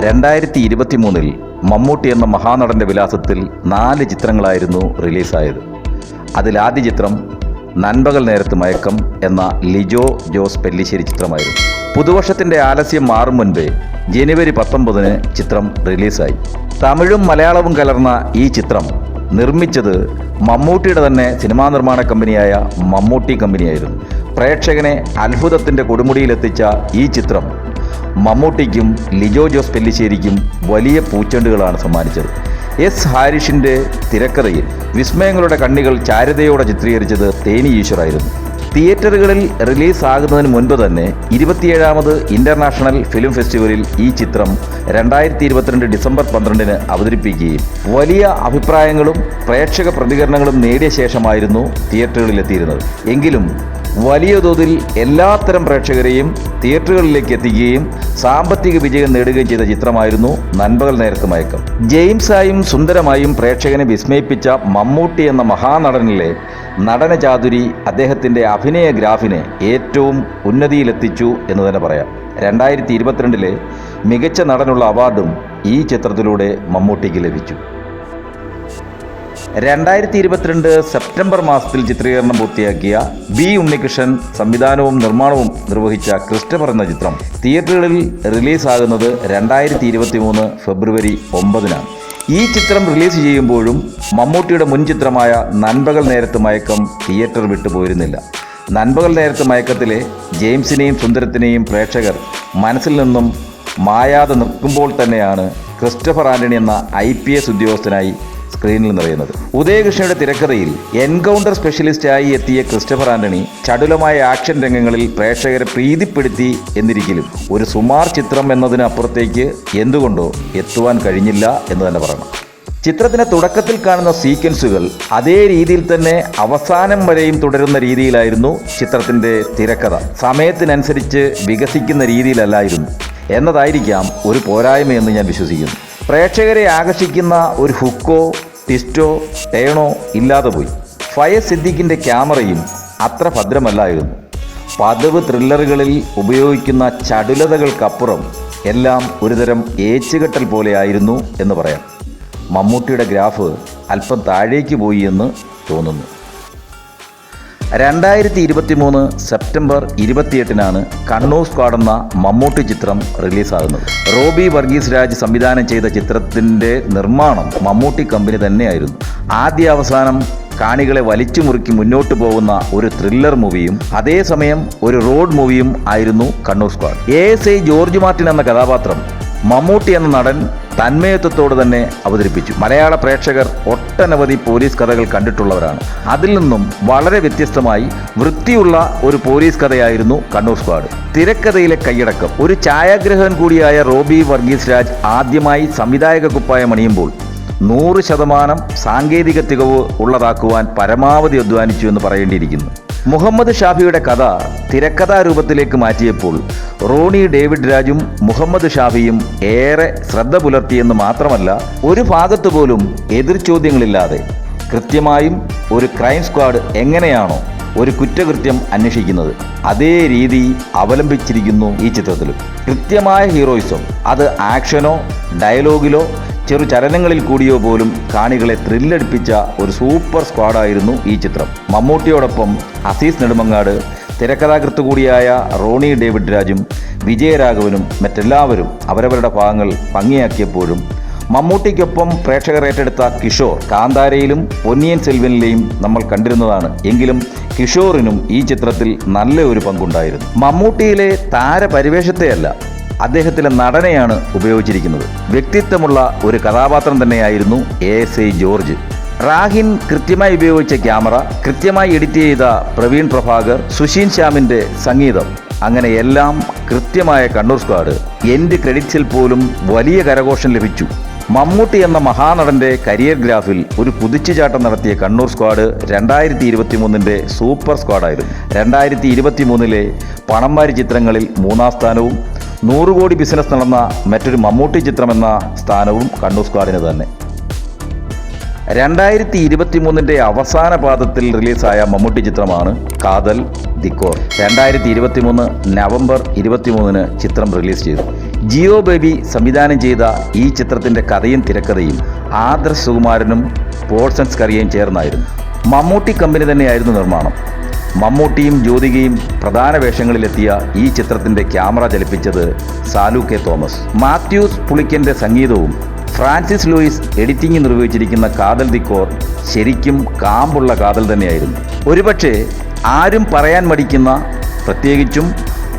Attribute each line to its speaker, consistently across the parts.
Speaker 1: രണ്ടായിരത്തി ഇരുപത്തി മൂന്നിൽ മമ്മൂട്ടി എന്ന മഹാനടന്റെ വിലാസത്തിൽ നാല് ചിത്രങ്ങളായിരുന്നു റിലീസായത്. അതിലാദ്യ ചിത്രം നൻപകൽ നേരത്ത് മയക്കം എന്ന ലിജോ ജോസ് പെല്ലിശ്ശേരി ചിത്രമായിരുന്നു. പുതുവർഷത്തിന്റെ ആലസ്യം മാറും മുൻപേ ജനുവരി പത്തൊമ്പതിന് ചിത്രം റിലീസായി. തമിഴും മലയാളവും കലർന്ന ഈ ചിത്രം നിർമ്മിച്ചത് മമ്മൂട്ടിയുടെ തന്നെ സിനിമാ നിർമ്മാണ കമ്പനിയായ മമ്മൂട്ടി കമ്പനിയായിരുന്നു. പ്രേക്ഷകനെ അത്ഭുതത്തിന്റെ കൊടുമുടിയിലെത്തിച്ച ഈ ചിത്രം മമ്മൂട്ടിക്കും ലിജോ ജോസ് പെല്ലിശ്ശേരിക്കും വലിയ പൂച്ചെണ്ടുകളാണ് സമ്മാനിച്ചത്. എസ് ഹാരിഷിന്റെ തിരക്കഥയിൽ വിസ്മയങ്ങളുടെ കണ്ണികൾ ചാരുതയോടെ ചിത്രീകരിച്ചത് തേനി ഈശ്വറായിരുന്നു തിയേറ്ററുകളിൽ റിലീസ് ആകുന്നതിന് മുൻപ് തന്നെ ഇരുപത്തിയേഴാമത് ഇന്റർനാഷണൽ ഫിലിം ഫെസ്റ്റിവലിൽ ഈ ചിത്രം രണ്ടായിരത്തി ഇരുപത്തിരണ്ട് ഡിസംബർ പന്ത്രണ്ടിന് അവതരിപ്പിക്കുകയും വലിയ അഭിപ്രായങ്ങളും പ്രേക്ഷക പ്രതികരണങ്ങളും നേടിയ ശേഷമായിരുന്നു തിയേറ്ററുകളിലെത്തിയിരുന്നത്. എങ്കിലും വലിയ തോതിൽ എല്ലാത്തരം പ്രേക്ഷകരെയും തിയേറ്ററുകളിലേക്ക് എത്തിക്കുകയും സാമ്പത്തിക വിജയം നേടുകയും ചെയ്ത ചിത്രമായിരുന്നു നൻപകൽ നേരത്ത് മയക്കം. ജെയിംസായും സുന്ദരമായും പ്രേക്ഷകനെ വിസ്മയിപ്പിച്ച മമ്മൂട്ടി എന്ന മഹാനടനിലെ നടന ചാതുരി അദ്ദേഹത്തിന്റെ അഭിനയ ഗ്രാഫിനെ ഏറ്റവും ഉന്നതിയിലെത്തിച്ചു എന്ന് തന്നെ പറയാം. രണ്ടായിരത്തി ഇരുപത്തിരണ്ടിലെ മികച്ച നടനുള്ള അവാർഡും ഈ ചിത്രത്തിലൂടെ മമ്മൂട്ടിക്ക് ലഭിച്ചു. രണ്ടായിരത്തി ഇരുപത്തിരണ്ട് സെപ്റ്റംബർ മാസത്തിൽ ചിത്രീകരണം പൂർത്തിയാക്കിയ ബി ഉണ്ണികൃഷ്ണൻ സംവിധാനവും നിർമ്മാണവും നിർവഹിച്ച ക്രിസ്റ്റഫർ എന്ന ചിത്രം. തിയേറ്ററുകളിൽ റിലീസാകുന്നത് രണ്ടായിരത്തി ഇരുപത്തി മൂന്ന് ഫെബ്രുവരി ഒമ്പതിനാണ്. ഈ ചിത്രം റിലീസ് ചെയ്യുമ്പോഴും മമ്മൂട്ടിയുടെ മുൻ ചിത്രമായ നൻപകൽ നേരത്ത് മയക്കം തിയേറ്റർ വിട്ടുപോയിരുന്നില്ല നൻപകൽ നേരത്ത് മയക്കത്തിലെ ജെയിംസിനെയും സുന്ദരത്തിനെയും പ്രേക്ഷകർ മനസ്സിൽ നിന്നും മായാതെ നിൽക്കുമ്പോൾ തന്നെയാണ് ക്രിസ്റ്റഫർ ആന്റണി എന്ന ഐ പി എസ് ഉദ്യോഗസ്ഥനായി സ്ക്രീനിൽ നിറയുന്നത്. ഉദയകൃഷ്ണയുടെ തിരക്കഥയിൽ എൻകൗണ്ടർ സ്പെഷ്യലിസ്റ്റായി എത്തിയ ക്രിസ്റ്റഫർ ആന്റണി ചടുലമായ ആക്ഷൻ രംഗങ്ങളിൽ പ്രേക്ഷകരെ പ്രീതിപ്പെടുത്തി എന്നിരിക്കലും. ഒരു സുമാർ ചിത്രം എന്നതിനപ്പുറത്തേക്ക് എന്തുകൊണ്ടോ എത്തുവാൻ കഴിഞ്ഞില്ല എന്ന് തന്നെ പറയണം. ചിത്രത്തിന്റെ തുടക്കത്തിൽ കാണുന്ന സീക്വൻസുകൾ അതേ രീതിയിൽ തന്നെ അവസാനം വരെയും തുടരുന്ന രീതിയിലായിരുന്നു ചിത്രത്തിന്റെ തിരക്കഥ. സമയത്തിനനുസരിച്ച് വികസിക്കുന്ന രീതിയിലല്ലായിരുന്നു. എന്നതായിരിക്കാം ഒരു പോരായ്മയെന്ന് ഞാൻ വിശ്വസിക്കുന്നു. പ്രേക്ഷകരെ ആകർഷിക്കുന്ന ഒരു ഹുക്കോ ട്വിസ്റ്റോ ടേണോ ഇല്ലാതെ പോയി. ഫയസ് സിദ്ദിഖിന്റെ ക്യാമറയും അത്ര ഭദ്രമല്ലായിരുന്നു. പതിവ് ത്രില്ലറുകളിൽ ഉപയോഗിക്കുന്ന ചടുലതകൾക്കപ്പുറം എല്ലാം ഒരുതരം ഏച്ചുകെട്ടൽ പോലെയായിരുന്നു എന്ന് പറയാം. മമ്മൂട്ടിയുടെ ഗ്രാഫ് അല്പം താഴേക്ക് പോയി എന്ന് തോന്നുന്നു. രണ്ടായിരത്തി ഇരുപത്തി മൂന്ന് സെപ്റ്റംബർ ഇരുപത്തിയെട്ടിനാണ് കണ്ണൂർ സ്ക്വാഡ് എന്ന മമ്മൂട്ടി ചിത്രം റിലീസാകുന്നത്. റോബി വർഗീസ് രാജ് സംവിധാനം ചെയ്ത ചിത്രത്തിന്റെ നിർമ്മാണം മമ്മൂട്ടി കമ്പനി തന്നെയായിരുന്നു. ആദ്യ അവസാനം കാണികളെ വലിച്ചു മുറുക്കി മുന്നോട്ട് പോകുന്ന ഒരു ത്രില്ലർ മൂവിയും അതേസമയം ഒരു റോഡ് മൂവിയും ആയിരുന്നു Kannur squad. A S I George Martin എന്ന കഥാപാത്രം മമ്മൂട്ടി എന്ന നടൻ തന്മയത്വത്തോട് തന്നെ അവതരിപ്പിച്ചു. മലയാള പ്രേക്ഷകർ ഒട്ടനവധി പോലീസ് കഥകൾ കണ്ടിട്ടുള്ളവരാണ്. അതിൽ നിന്നും വളരെ വ്യത്യസ്തമായി വൃത്തിയുള്ള ഒരു പോലീസ് കഥയായിരുന്നു കണ്ണൂർ സ്ക്വാഡ്. തിരക്കഥയിലെ കൈയടക്കം. ഒരു ഛായാഗ്രഹൻ കൂടിയായ റോബി വർഗീസ് രാജ് ആദ്യമായി സംവിധായക കുപ്പായം അണിയുമ്പോൾ നൂറ് ശതമാനം സാങ്കേതിക തികവ് ഉള്ളതാക്കുവാൻ പരമാവധി അധ്വാനിച്ചു എന്ന് പറയേണ്ടിയിരിക്കുന്നു. മുഹമ്മദ് ഷാഫിയുടെ കഥ തിരക്കഥാ രൂപത്തിലേക്ക് മാറ്റിയപ്പോൾ റോണി ഡേവിഡ് രാജും മുഹമ്മദ് ഷാഫിയും ഏറെ ശ്രദ്ധ പുലർത്തിയെന്ന് മാത്രമല്ല ഒരു ഭാഗത്ത് പോലും എതിർ ചോദ്യങ്ങളില്ലാതെ കൃത്യമായും ഒരു ക്രൈം സ്ക്വാഡ് എങ്ങനെയാണോ ഒരു കുറ്റകൃത്യം അന്വേഷിക്കുന്നത് അതേ രീതി അവലംബിച്ചിരിക്കുന്നു ഈ ചിത്രത്തിൽ കൃത്യമായ ഹീറോയിസം അത് ആക്ഷനോ ഡയലോഗിലോ ചെറു ചലനങ്ങളിൽ കൂടിയോ പോലും കാണികളെ ത്രില്ലടിപ്പിച്ച ഒരു സൂപ്പർ സ്ക്വാഡായിരുന്നു ഈ ചിത്രം. മമ്മൂട്ടിയോടൊപ്പം അസീസ് നെടുമങ്ങാട് തിരക്കഥാകൃത്ത് കൂടിയായ റോണി ഡേവിഡ് രാജും വിജയരാഘവനും മറ്റെല്ലാവരും അവരവരുടെ ഭാഗങ്ങൾ ഭംഗിയാക്കിയപ്പോഴും മമ്മൂട്ടിക്കൊപ്പം പ്രേക്ഷകർ ഏറ്റെടുത്ത കിഷോർ കാന്താരയിലും പൊന്നിയൻ സെൽവനിലെയും നമ്മൾ കണ്ടിരുന്നതാണ്. എങ്കിലും കിഷോറിനും ഈ ചിത്രത്തിൽ നല്ല ഒരു പങ്കുണ്ടായിരുന്നു. മമ്മൂട്ടിയിലെ താരപരിവേഷത്തെയല്ല അദ്ദേഹത്തിലെ നടനെയാണ് ഉപയോഗിച്ചിരിക്കുന്നത്. വ്യക്തിത്വമുള്ള ഒരു കഥാപാത്രം തന്നെയായിരുന്നു A S I George. Rahin കൃത്യമായി ഉപയോഗിച്ച ക്യാമറ കൃത്യമായി എഡിറ്റ് ചെയ്ത പ്രവീൺ പ്രഭാകർ സുശീൻ ശ്യാമിന്റെ സംഗീതം. അങ്ങനെ എല്ലാം കൃത്യമായ കണ്ണൂർ സ്ക്വാഡ് എന്റെ ക്രെഡിറ്റ്സിൽ പോലും വലിയ കരഘോഷം ലഭിച്ചു. മമ്മൂട്ടി എന്ന മഹാനടന്റെ കരിയർ ഗ്രാഫിൽ ഒരു കുതിച്ചുചാട്ടം നടത്തിയ കണ്ണൂർ സ്ക്വാഡ് രണ്ടായിരത്തി ഇരുപത്തി മൂന്നിന്റെ സൂപ്പർ സ്ക്വാഡായിരുന്നു രണ്ടായിരത്തി ഇരുപത്തി മൂന്നിലെ പണംവാരി ചിത്രങ്ങളിൽ മൂന്നാം സ്ഥാനവും നൂറ് കോടി ബിസിനസ് നടന്ന മറ്റൊരു മമ്മൂട്ടി ചിത്രമെന്ന സ്ഥാനവും കണ്ണൂർ സ്ക്വാഡിന് തന്നെ. രണ്ടായിരത്തി ഇരുപത്തി മൂന്നിന്റെ അവസാന പാദത്തിൽ റിലീസായ മമ്മൂട്ടി ചിത്രമാണ് കാതൽ ദിക്കോർ രണ്ടായിരത്തി ഇരുപത്തി മൂന്ന് നവംബർ ഇരുപത്തി മൂന്നിന് ചിത്രം റിലീസ് ചെയ്തു. ജിയോ ബേബി സംവിധാനം ചെയ്ത ഈ ചിത്രത്തിന്റെ കഥയും തിരക്കഥയും ആദർശ് സുകുമാരനും പോൾസൺ സ്കറിയയും ചേർന്നായിരുന്നു. മമ്മൂട്ടി കമ്പനി തന്നെയായിരുന്നു നിർമ്മാണം. മമ്മൂട്ടിയും ജ്യോതികയും പ്രധാന വേഷങ്ങളിലെത്തിയ ഈ ചിത്രത്തിന്റെ ക്യാമറ ചലിപ്പിച്ചത് സാലു കെ തോമസ്. മാത്യൂസ് പുളിക്കന്റെ സംഗീതവും ഫ്രാൻസിസ് ലൂയിസ് എഡിറ്റിംഗ് നിർവഹിച്ചിരിക്കുന്ന കാതൽ ദിക്കോർ ശരിക്കും കാമ്പുള്ള കാതൽ തന്നെയായിരുന്നു. ഒരുപക്ഷെ ആരും പറയാൻ മടിക്കുന്ന പ്രത്യേകിച്ചും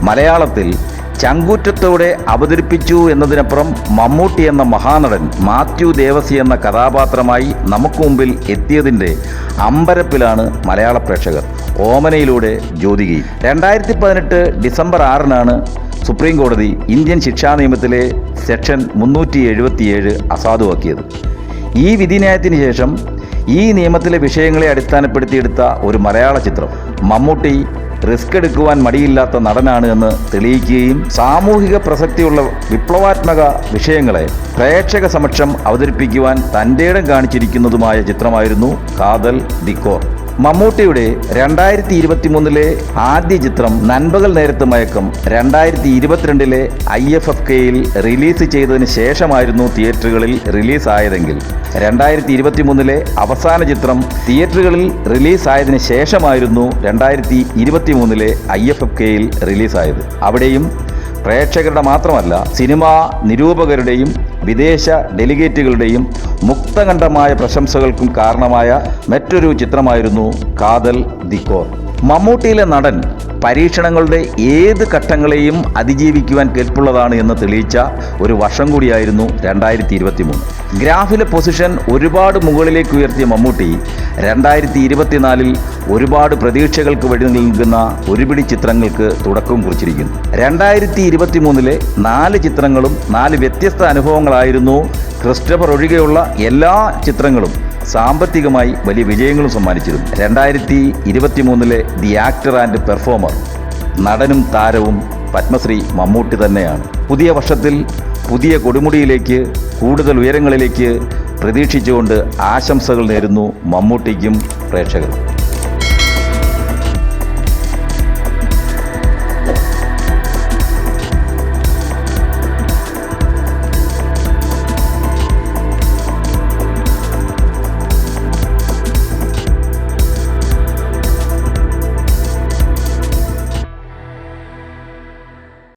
Speaker 1: മലയാളത്തിൽ ചങ്കൂറ്റത്തോടെ അവതരിപ്പിച്ചു എന്നതിനപ്പുറം മമ്മൂട്ടി എന്ന മഹാനടൻ മാത്യു ദേവസി എന്ന കഥാപാത്രമായി നമുക്ക് മുമ്പിൽ എത്തിയതിന്റെ അമ്പരപ്പിലാണ് മലയാള പ്രേക്ഷകർ ഓമനയിലൂടെ ജ്യോതികയിൽ രണ്ടായിരത്തി പതിനെട്ട് ഡിസംബർ ആറിനാണ് സുപ്രീം കോടതി ഇന്ത്യൻ ശിക്ഷാ നിയമത്തിലെ സെക്ഷൻ മുന്നൂറ്റി എഴുപത്തിയേഴ് അസാധുവാക്കിയത്. ഈ വിധിന്യായത്തിന് ശേഷം ഈ നിയമത്തിലെ വിഷയങ്ങളെ അടിസ്ഥാനപ്പെടുത്തിയെടുത്ത ഒരു മലയാള ചിത്രം. മമ്മൂട്ടി റിസ്ക് എടുക്കുവാൻ മടിയില്ലാത്ത നടനാണ് എന്ന് തെളിയിക്കുകയും സാമൂഹിക പ്രസക്തിയുള്ള വിപ്ലവാത്മക വിഷയങ്ങളെ പ്രേക്ഷക സമക്ഷം അവതരിപ്പിക്കുവാൻ തന്റെ ഇടം കാണിച്ചിരിക്കുന്നതുമായ ചിത്രമായിരുന്നു കാതൽ ദിക്കോർ മമ്മൂട്ടിയുടെ രണ്ടായിരത്തി ഇരുപത്തി മൂന്നിലെ ആദ്യ ചിത്രം നൻപകൽ നേരത്ത് മയക്കം രണ്ടായിരത്തി ഇരുപത്തിരണ്ടിലെ ഐ എഫ് എഫ് കെയിൽ റിലീസ് ചെയ്തതിന് ശേഷമായിരുന്നു തിയേറ്ററുകളിൽ റിലീസായതെങ്കിൽ. രണ്ടായിരത്തി ഇരുപത്തി മൂന്നിലെ അവസാന ചിത്രം തിയേറ്ററുകളിൽ റിലീസായതിനു ശേഷമായിരുന്നു രണ്ടായിരത്തി ഇരുപത്തി മൂന്നിലെ ഐ എഫ് എഫ് കെയിൽ റിലീസായത്. അവിടെയും പ്രേക്ഷകരുടെ മാത്രമല്ല സിനിമാ നിരൂപകരുടെയും വിദേശ ഡെലിഗേറ്റുകളുടെയും മുക്തകണ്ഠമായ പ്രശംസകൾക്കും കാരണമായ മറ്റൊരു ചിത്രമായിരുന്നു കാതൽ ദിക്കോർ. മമ്മൂട്ടിയിലെ നടൻ പരീക്ഷണങ്ങളുടെ ഏത് ഘട്ടങ്ങളെയും അതിജീവിക്കുവാൻ കെൽപ്പുള്ളതാണ് എന്ന് തെളിയിച്ച ഒരു വർഷം കൂടിയായിരുന്നു രണ്ടായിരത്തി ഇരുപത്തി മൂന്ന് ഗ്രാഫിലെ പൊസിഷൻ ഒരുപാട് മുകളിലേക്ക് ഉയർത്തിയ മമ്മൂട്ടി രണ്ടായിരത്തി ഇരുപത്തിനാലിൽ ഒരുപാട് പ്രതീക്ഷകൾക്ക് വഴി നൽകുന്ന ഒരുപിടി ചിത്രങ്ങൾക്ക് തുടക്കം കുറിച്ചിരിക്കുന്നു. രണ്ടായിരത്തി ഇരുപത്തി മൂന്നിലെ നാല് ചിത്രങ്ങളും നാല് വ്യത്യസ്ത അനുഭവങ്ങളായിരുന്നു ക്രിസ്റ്റഫർ ഒഴികെയുള്ള എല്ലാ ചിത്രങ്ങളും സാമ്പത്തികമായി വലിയ വിജയങ്ങളും സമ്മാനിച്ചിരുന്നു. രണ്ടായിരത്തി ഇരുപത്തി മൂന്നിലെ ദി ആക്ടർ ആൻഡ് പെർഫോമർ നടനും താരവും പത്മശ്രീ മമ്മൂട്ടി തന്നെയാണ്. പുതിയ വർഷത്തിൽ പുതിയ കൊടുമുടിയിലേക്ക് കൂടുതൽ ഉയരങ്ങളിലേക്ക് പ്രതീക്ഷിച്ചുകൊണ്ട് ആശംസകൾ നേരുന്നു മമ്മൂട്ടിക്കും പ്രേക്ഷകർക്കും.